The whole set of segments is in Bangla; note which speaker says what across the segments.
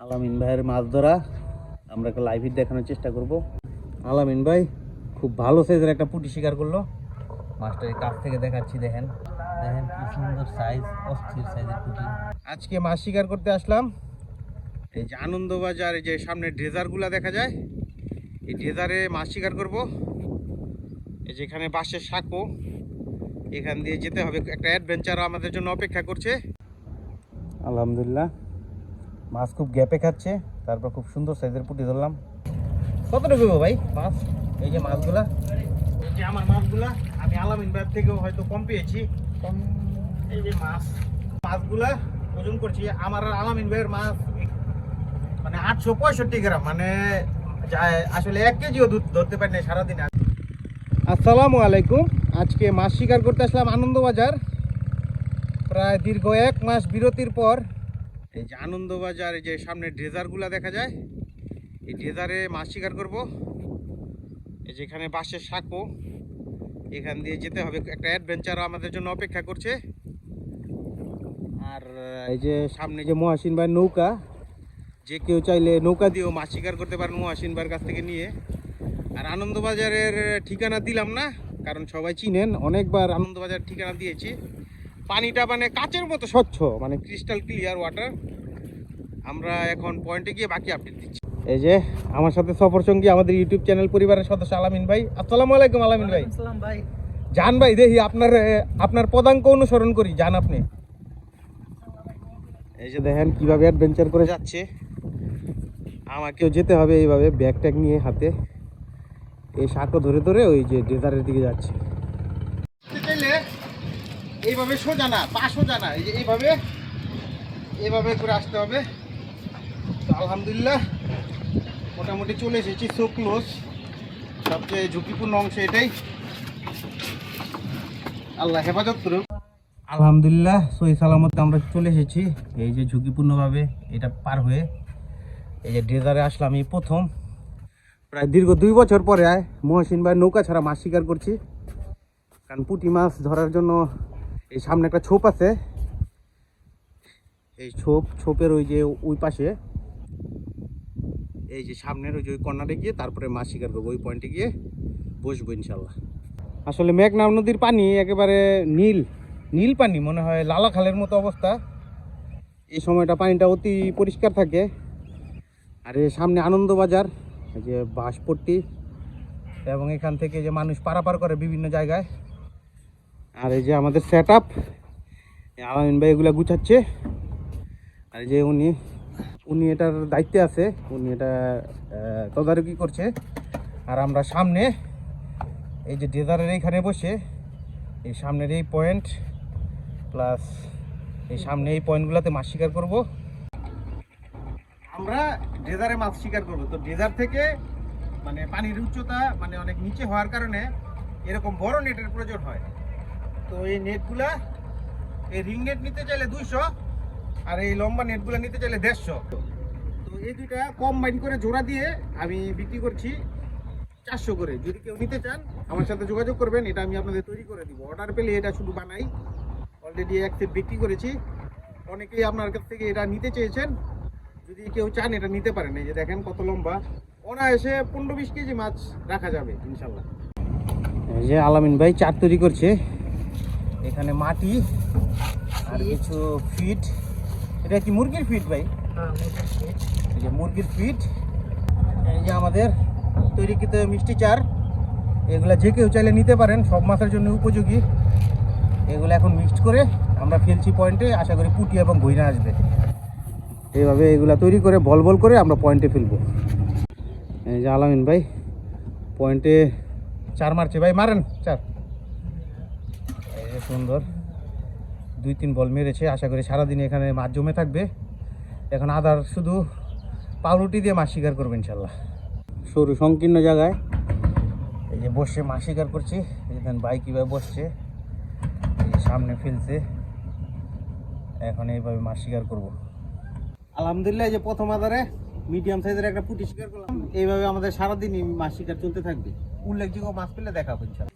Speaker 1: আলামিন ভাইয়ের মাছ ধরা, আমরা একটা লাইভ দেখানোর চেষ্টা করব। আলামিন ভাই, খুব ভালো সাইজের একটা পুটি শিকার করল। মাছটার কাছ থেকে দেখাচ্ছি, দেখেন। দেখেন কি সুন্দর সাইজ অস্থির সাইজের পুঁটি। আজকে মাছ শিকার করতে আসলাম। এই যে আনন্দবাজার যে সামনে ড্রেজারগুলো দেখা যায়। এই ড্রেজারে মাছ শিকার করব। এই যে এখানে বাঁশের সাঁকো। এখান দিয়ে যেতে হবে, একটা অ্যাডভেঞ্চার আমাদের জন্য অপেক্ষা করছে। আলহামদুলিল্লাহ। মাছ খুব গ্যাপে খাচ্ছে তারপর খুব সুন্দর সাইজের পুঁটি ধরলাম। কতটুকু গো ভাই মাছ? এই যে মাছগুলা। এই যে আমার মাছগুলা আমি আলামিন ভাইয়ের থেকেও হয়তো কম পেয়েছি। কম। এই যে মাছ মাছগুলা ওজন করছি আমার আর আলামিন ভাইয়ের মাছ মানে আটশো পঁয়ষট্টি গ্রাম মানে আসলে এক কেজিও দুধ ধরতে পারি না সারাদিন। আসসালামু আলাইকুম। আজকে মাছ শিকার করতে আসলাম আনন্দবাজার। প্রায় দীর্ঘ এক মাস বিরতির পর এই যে আনন্দবাজার যে সামনে ড্রেজারগুলো দেখা যায়, এই ড্রেজারে মাছ শিকার করব। এই যে এখানে বাঁশের সাঁকো, এখান দিয়ে যেতে হবে, একটা অ্যাডভেঞ্চার আমাদের জন্য অপেক্ষা করছে। আর এই যে সামনে যে মহাসিন ভাইয়ের নৌকা, যে কেউ চাইলে নৌকা দিয়েও মাছ শিকার করতে পারেন মহাসিন ভাইয়ের কাছ থেকে নিয়ে। আর আনন্দবাজারের ঠিকানা দিলাম না, কারণ সবাই চিনেন, অনেকবার আনন্দবাজার ঠিকানা দিয়েছি। পানিটা মানে কাচের মতো স্বচ্ছ মানে ক্রিস্টাল ক্লিয়ার ওয়াটার আমরা এখন পয়েন্টে গিয়ে বাকি আপডেট দিচ্ছি। এই যে আমার সাথে সফর সঙ্গী আমাদের ইউটিউব চ্যানেল পরিবারের সদস্য আলামিন ভাই। আসসালামু আলাইকুম আলামিন ভাই।
Speaker 2: আসসালাম ভাই।
Speaker 1: জান ভাই দেখি আপনার আপনার পদাঙ্ক অনুসরণ করি জান আপনি। এই যে দেখেন কীভাবে অ্যাডভেঞ্চার করে যাচ্ছে। আমাকেও যেতে হবে এইভাবে ব্যাগ ট্যাগ নিয়ে হাতে। এই শাঁকো ধরে ধরে ওই যে ডেজারের দিকে যাচ্ছে। এইভাবে সোজা না, পা সোজা না, এই যে এইভাবে এইভাবে করে আসতে হবে। তো আলহামদুলিল্লাহ, মোটামুটি চলে এসেছি সো ক্লোজ সবচেয়ে ঝুঁকিপূর্ণ অংশ এটাই। আল্লাহ হেফাজত করুক। আলহামদুলিল্লাহ সই সালামতে আমরা চলে এসেছি। এই যে ঝুঁকিপূর্ণভাবে এটা পার হয়ে, এই যে ড্রেজারে আসলাম এই প্রথম। প্রায় দীর্ঘ দুই বছর পরে আয়, মহসিন ভাই নৌকা ছাড়া মাছ শিকার করছি। কারণ পুঁটি মাছ ধরার জন্য এই সামনে একটা ছোপ আছে। এই ছোপ, ছোপের ওই যে ওই পাশে। এই যে সামনের ওই যে ওই কর্নারে গিয়ে তারপরে মাছ শিকার করব, ওই পয়েন্টে গিয়ে বসবো ইনশাল্লাহ। আসলে মেঘনা নদীর পানি একেবারে নীল নীল পানি, মনে হয় লালা খালের মতো অবস্থা। এই সময়টা পানিটা অতি পরিষ্কার থাকে। আর এই সামনে আনন্দবাজার যে বাঁশপট্টি, এবং এখান থেকে যে মানুষ পারাপার করে বিভিন্ন জায়গায়। আর এই যে আমাদের সেট আপ আলামিন ভাই এগুলা গুছাচ্ছে। আর এই যে উনি উনি এটার দায়িত্বে আছে, উনি এটা তদারকি করছে। আর আমরা সামনে, এই যে ডেজারের এইখানে বসে, এই সামনের এই পয়েন্ট প্লাস এই সামনে এই পয়েন্টগুলোতে মাছ শিকার করব। আমরা ডেজারে মাছ শিকার করব। তো ডেজার থেকে মানে পানির উচ্চতা মানে অনেক নিচে হওয়ার কারণে এরকম বড় নেটের প্রয়োজন হয়। তো এই নেটগুলা, এই রিং নেট নিতে চাইলে দুইশো, আর এই লম্বা নেটগুলো নিতে চাইলে দেড়শো। তো এই দুইটা কম্বাইন করে জোড়া দিয়ে আমি বিক্রি করছি চারশো করে। যদি কেউ নিতে চান, আমার সাথে যোগাযোগ করবেন, এটা আমি আপনাদের তৈরি করে দিব। অর্ডার পেলে এটা শুধু বানাই। অলরেডি এক সেট বিক্রি করেছি। অনেকেই আপনার কাছ থেকে এটা নিতে চেয়েছেন। যদি কেউ চান, এটা নিতে পারেন। এই যে দেখেন কত লম্বা। অনায়াসে পনেরো বিশ কেজি মাছ রাখা যাবে, ইনশাল্লাহ। এই যে আলামিন ভাই, চার তৈরি করছে। এখানে মাটি আর কিছু ফিট এটা কি মুরগির ফিট ভাই?
Speaker 2: হ্যাঁ
Speaker 1: এই যে মুরগির ফিট এই যে আমাদের তৈরিকৃত মিষ্টি চার এগুলো যে কেউ চাইলে নিতে পারেন সব মাছের জন্য উপযোগী। এগুলো এখন মিক্সড করে আমরা ফেলছি পয়েন্টে আশা করি পুটি এবং ঘইনা আসবে। এইভাবে এগুলো তৈরি করে বল বল করে আমরা পয়েন্টে ফেলব। এই যে আলামিন ভাই পয়েন্টে চার মারছে। ভাই মারেন চার। সুন্দর। দুই তিন বল মেরেছে। আশা করি সারাদিন এখানে মাছ জমে থাকবে। এখন আদার শুধু পাউরুটি দিয়ে মাছ শিকার করবে ইনশাল্লাহ। সরু সংকীর্ণ জায়গায়। এই যে বসে মাছ শিকার করছি। এখানে বাইক কীভাবে বসছে। এই যে সামনে ফেলছে। এখন এইভাবে মাছ শিকার করব। আলহামদুলিল্লাহ এই যে প্রথম আদারে মিডিয়াম সাইজের একটা পুঁটি শিকার করলাম। এইভাবে আমাদের সারাদিনই মাছ শিকার চলতে থাকবে। উল্লেখযোগ্য মাছ পেলে দেখাবো ইনশাল্লাহ।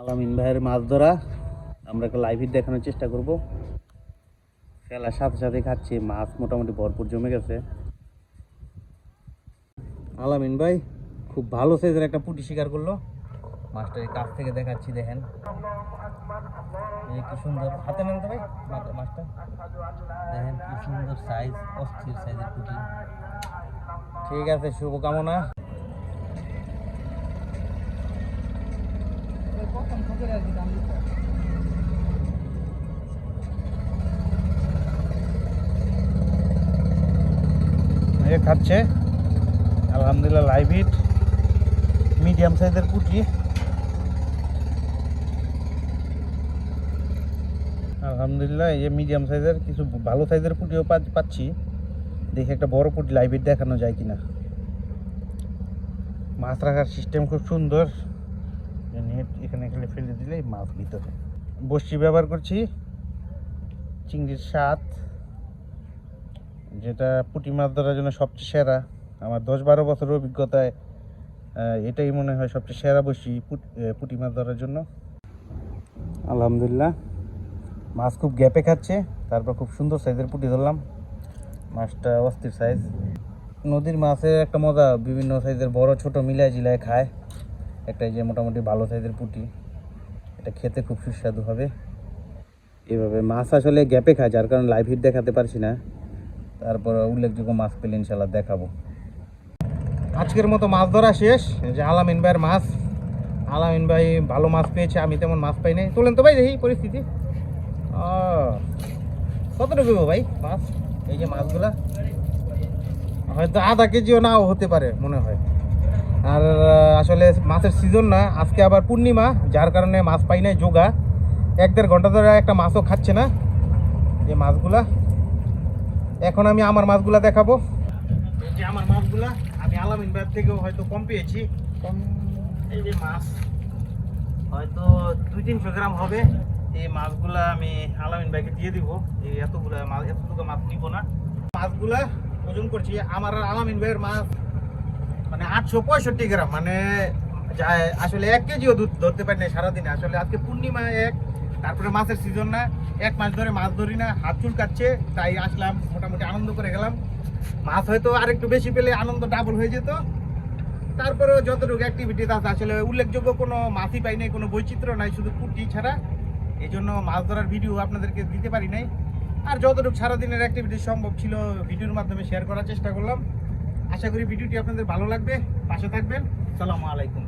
Speaker 1: আলামিন ভাইয়ের মাছ ধরা। আমরা একটা লাইভ দেখানোর চেষ্টা করব। খেলার সাথে সাথে খাচ্ছি, মাছ মোটামুটি ভরপুর জমে গেছে। আলামিন ভাই, খুব ভালো সাইজের একটা পুঁটি শিকার করল। মাছটা এই কাছ থেকে দেখাচ্ছি, দেখেন। কি সুন্দর। হাতে নেন তো ভাই মাছটা। দেখেন কি সুন্দর সাইজ অস্থির সাইজের পুঁটি। ঠিক আছে, শুভকামনা। এ খাচ্ছে। আলহামদুলিল্লাহ লাইভ মিডিয়াম সাইজের পুঁটি আলহামদুলিল্লাহ, এই মিডিয়াম সাইজের কিছু ভালো সাইজের পুঁটিও পাচ্ছি। দেখি একটা বড় পুঁটি লাইভ দেখানো যায় কিনা। মাছ রাখার সিস্টেম খুব সুন্দর। নেট এখানে এখানে ফেলে দিলেই মাছ ভিতরে। বসি ব্যবহার করছি চিংড়ির স্বাদ, যেটা পুঁটি মাছ ধরার জন্য সবচেয়ে সেরা। আমার দশ বারো বছরের অভিজ্ঞতায় এটাই মনে হয় সবচেয়ে সেরা বসি পুঁটি মাছ ধরার জন্য। আলহামদুলিল্লাহ, মাছ খুব গ্যাপে খাচ্ছে, তারপর খুব সুন্দর সাইজের পুঁটি ধরলাম। মাছটা অস্থির সাইজ। নদীর মাছের একটা মজা, বিভিন্ন সাইজের বড়, ছোট মিলায় জিলায় খায়। একটা যে মোটামুটি ভালো সাইজের পুঁটি, এটা খেতে খুব সুস্বাদু হবে। এভাবে মাছ আসলে গ্যাপে খায়, যার কারণে লাইভ হিট দেখাতে পারছি না। তারপর উল্লেখযোগ্য মাছ পেলে ইনশাল্লাহ দেখাবো। আজকের মতো মাছ ধরা শেষ। যে আলামিন ভাইয়ের মাছ, আলামিন ভাই ভালো মাছ পেয়েছে, আমি তেমন মাছ পাই নাই। তোলেন তো ভাই দেখি পরিস্থিতি। কতটুকু ভাই মাছ? এই যে মাছগুলা, হয়তো আধা কেজিও নাও হতে পারে, মনে হয়। আর আসলে মাছের সিজন না, আজকে আবার পূর্ণিমা, যার কারণে মাছ পাই নাই, যোগা। এক দেড় ঘণ্টা ধরে একটা মাছও খাচ্ছে না যে মাছগুলা। এখন আমি আমার মাছগুলা দেখাবো। এই যে আমার মাছগুলা, আমি আলামিন ভাইয়ের থেকেও হয়তো কম পেয়েছি। কম, এই যে মাছ, হয়তো দুই তিনশো গ্রাম হবে। এই মাছগুলা আমি আলামিন ভাইকে দিয়ে দিব। এই এতগুলা মাছ, এতটুকু মাছ নিব না। মাছগুলা ওজন করছি, আমার আলামিন ভাইয়ের মাছ মানে আটশো পঁয়ষট্টি গ্রাম মানে আসলে এক কেজিও দুধ ধরতে পারি না সারাদিনে। আসলে আজকে পূর্ণিমা এক, তারপরে মাছের সিজন না। এক মাস ধরে মাছ ধরি না, হাত চুল কাটছে তাই আসলাম, মোটামুটি আনন্দ করে গেলাম। মাছ হয়তো আরেকটু বেশি পেলে আনন্দ ডাবল হয়ে যেত। তারপরেও যতটুকু অ্যাক্টিভিটি আছে, আসলে উল্লেখযোগ্য কোনো মাছই পাই নাই, কোনো বৈচিত্র্য নাই, শুধু পুটি ছাড়া। এই জন্য মাছ ধরার ভিডিও আপনাদেরকে দিতে পারি নাই। আর যতটুকু সারাদিনের অ্যাক্টিভিটি সম্ভব ছিল ভিডিওর মাধ্যমে শেয়ার করার চেষ্টা করলাম। আশা করি ভিডিওটি আপনাদের ভালো লাগবে। পাশে থাকবেন। সালামু আলাইকুম।